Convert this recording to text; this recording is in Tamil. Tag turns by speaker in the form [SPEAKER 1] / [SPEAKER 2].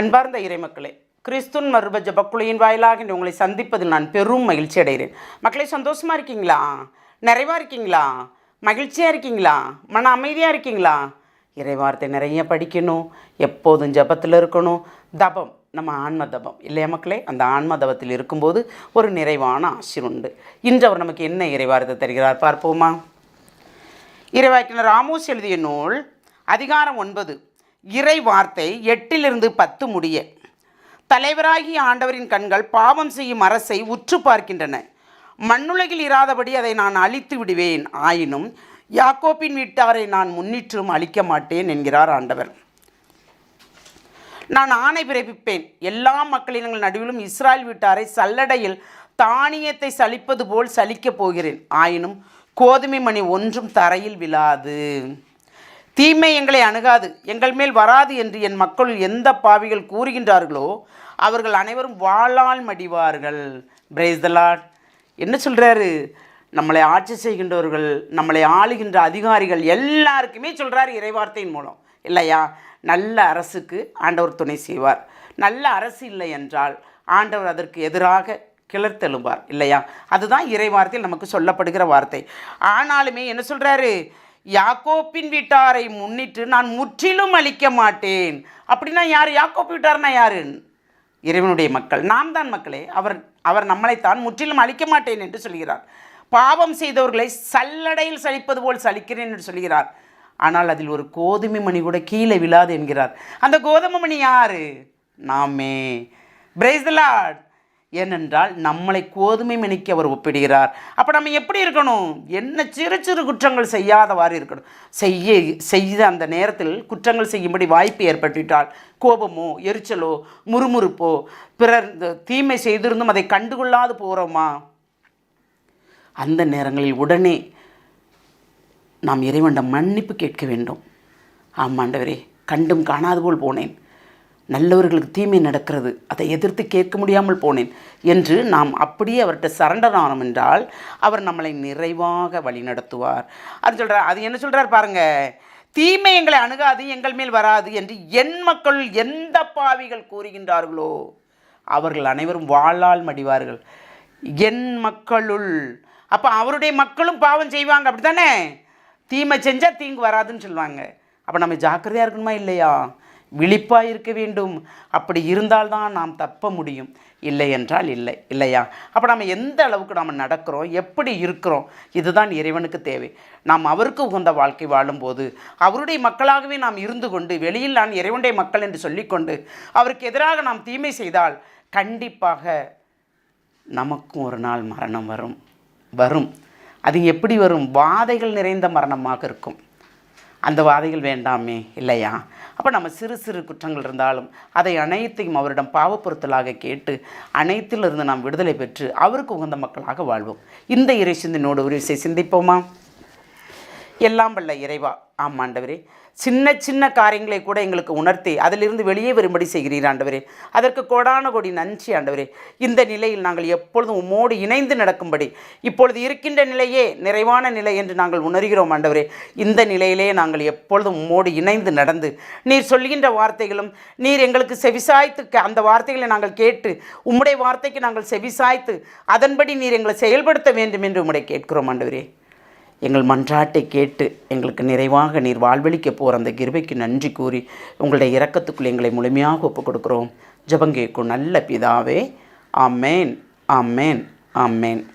[SPEAKER 1] அன்பார்ந்த இறைமக்களே கிறிஸ்துன் மருப ஜபக்குழியின் வாயிலாக இன்று உங்களை சந்திப்பதில் நான் பெரும் மகிழ்ச்சி அடைகிறேன். மக்களே சந்தோஷமாக இருக்கீங்களா? நிறைவாக இருக்கீங்களா? மகிழ்ச்சியாக இருக்கீங்களா? மன அமைதியாக இருக்கீங்களா? இறைவார்த்தை நிறைய படிக்கணும் எப்போதும் ஜபத்தில் இருக்கணும். தபம் நம்ம ஆன்ம தபம் இல்லையா மக்களே? அந்த ஆன்ம தபத்தில் இருக்கும்போது ஒரு நிறைவான ஆசிர் உண்டு. இன்று அவர் நமக்கு என்ன இறைவார்த்தை தருகிறார் பார்ப்போமா? இறைவாக்கினர் ராமோஸ் எழுதிய நூல் அதிகாரம் ஒன்பது. இறை வார்த்தை எட்டிலிருந்து பத்து முடிய. தலைவராகிய ஆண்டவரின் கண்கள் பாவம் செய்யும் அரசை உற்று பார்க்கின்றன. மண்ணுலகில் இராதபடி அதை நான் அழித்து விடுவேன். ஆயினும் யாக்கோப்பின் வீட்டாரை நான் முன்னிற்றும் அழிக்க மாட்டேன் என்கிறார் ஆண்டவர். நான் ஆணை பிறப்பிப்பேன். எல்லா மக்களினங்கள் நடுவிலும் இஸ்ராயல் வீட்டாரை சல்லடையில் தானியத்தை சலிப்பது போல் சலிக்கப் போகிறேன். ஆயினும் கோதுமை மணி ஒன்றும் தரையில் விழாது. தீமை எங்களை அணுகாது எங்கள் மேல் வராது என்று என் மக்கள் எந்த பாவிகள் கூறுகின்றார்களோ அவர்கள் அனைவரும் வாழால் மடிவார்கள். பிரேஸ் த என்ன சொல்கிறாரு நம்மளை ஆட்சி செய்கின்றவர்கள் நம்மளை ஆளுகின்ற அதிகாரிகள் எல்லாருக்குமே சொல்கிறார் இறைவார்த்தையின் மூலம். இல்லையா? நல்ல அரசுக்கு ஆண்டவர் துணை செய்வார். நல்ல அரசு இல்லை என்றால் ஆண்டவர் அதற்கு எதிராக கிளர்த்தெழும்பார் இல்லையா? அதுதான் இறைவார்த்தையில் நமக்கு சொல்லப்படுகிற வார்த்தை. ஆனாலுமே என்ன சொல்கிறாரு யாக்கோப்பின் வீட்டாரை முன்னிட்டு நான் முற்றிலும் அழிக்க மாட்டேன். அப்படின்னா யார்? யாக்கோப்பு வீட்டார்னா யாரு? இறைவனுடைய மக்கள். நாம் தான் மக்களே. அவர் அவர் நம்மளைத்தான் முற்றிலும் அழிக்க மாட்டேன் என்று சொல்கிறார். பாவம் செய்தவர்களை சல்லடையில் சலிப்பது போல் சலிக்கிறேன் என்று சொல்கிறார். ஆனால் அதில் ஒரு கோதுமை மணி கூட கீழே விழாது என்கிறார். அந்த கோதுமை மணி யாரு? நாமே. பிரேஸ் த லார்ட் ஏனென்றால் நம்மளை கோதுமை மணிக்கு அவர் ஒப்பிடுகிறார். அப்போ நம்ம எப்படி இருக்கணும்? என்ன சிறு சிறு குற்றங்கள் செய்யாதவாறு இருக்கணும். செய்ய செய்த அந்த நேரத்தில் குற்றங்கள் செய்யும்படி வாய்ப்பு ஏற்பட்டுவிட்டால் கோபமோ எரிச்சலோ முறுமுறுப்போ பிறர் இந்த தீமை செய்திருந்தும் அதை கண்டுகொள்ளாது போகிறோமா அந்த நேரங்களில் உடனே நாம் இறைவனிடம் மன்னிப்பு கேட்க வேண்டும். ஆமாண்டவரே கண்டும் காணாது போல் போனேன். நல்லவர்களுக்கு தீமை நடக்கிறது. அதை எதிர்த்து கேட்க முடியாமல் போனேன் என்று நாம் அப்படியே அவர்கிட்ட சரண்டர் ஆனோம் என்றால் அவர் நம்மளை நிறைவாக வழி நடத்துவார். அது சொல்கிறார் அது என்ன சொல்கிறார் பாருங்கள் தீமை எங்களை அணுகாது எங்கள் மேல் வராது என்று என் மக்கள் எந்த பாவிகள் கூறுகின்றார்களோ அவர்கள் அனைவரும் வாழால் மடிவார்கள். என் மக்களுள். அப்போ அவருடைய மக்களும் பாவம் செய்வாங்க அப்படி தானே தீமை செஞ்சால் தீங்கு வராதுன்னு சொல்லுவாங்க. அப்போ நம்ம ஜாக்கிரதையாக இருக்கணுமா இல்லையா? விழிப்பாக இருக்க வேண்டும். அப்படி இருந்தால்தான் நாம் தப்ப முடியும். இல்லை என்றால் இல்லை இல்லையா? அப்போ நம்ம எந்த அளவுக்கு நாம் நடக்கிறோம் எப்படி இருக்கிறோம் இதுதான் இறைவனுக்கு தேவை. நாம் அவருக்கு உகந்த வாழ்க்கை வாழும்போது அவருடைய மக்களாகவே நாம் இருந்து கொண்டு வெளியில் நான் இறைவனுடைய மக்கள் என்று சொல்லிக்கொண்டு அவருக்கு எதிராக நாம் தீமை செய்தால் கண்டிப்பாக நமக்கும் ஒரு நாள் மரணம் வரும். வரும். அது எப்படி வரும்? வாதைகள் நிறைந்த மரணமாக இருக்கும். அந்த வாதைகள் வேண்டாமே இல்லையா? அப்போ நம்ம சிறு சிறு குற்றங்கள் இருந்தாலும் அதை அனைத்தையும் அவரிடம் பாவப்பொருத்தலாக கேட்டு அனைத்திலிருந்து நாம் விடுதலை பெற்று அவருக்கு உகந்த மக்களாக வாழ்வோம். இந்த இறை சிந்தனோடு ஒரு விஷயம் சிந்திப்போமா? எல்லாம் வல்ல இறைவா. ஆம் சின்ன சின்ன காரியங்களை கூட எங்களுக்கு உணர்த்தி அதிலிருந்து வெளியே வரும்படி செய்கிறீர் ஆண்டவரே. அதற்கு கோடான கோடி நன்றி ஆண்டவரே. இந்த நிலையில் நாங்கள் எப்பொழுதும் உம்மோடு இணைந்து நடக்கும்படி இப்பொழுது இருக்கின்ற நிலையே நிறைவான நிலை என்று நாங்கள் உணர்கிறோம் ஆண்டவரே. இந்த நிலையிலே நாங்கள் எப்பொழுதும் உம்மோடு இணைந்து நடந்து நீர் சொல்கின்ற வார்த்தைகளும் நீர் எங்களுக்கு செவிசாய்த்து அந்த வார்த்தைகளை நாங்கள் கேட்டு உம்முடைய வார்த்தைக்கு நாங்கள் செவிசாய்த்து அதன்படி நீர் எங்களை செயல்படுத்த வேண்டும் என்று உம்முடைய கேட்கிறோம் ஆண்டவரே. எங்கள் மன்றாட்டை கேட்டு எங்களுக்கு நிறைவாக நீர் வாழ்வழிக்க போகிற அந்த கிருபைக்கு நன்றி கூறி உங்களுடைய இரக்கத்துக்குள் எங்களை முழுமையாக ஒப்புக் கொடுக்குறோம். ஜெபங்கேக்கும் நல்ல பிதாவே. ஆமேன். ஆமேன். ஆமேன்.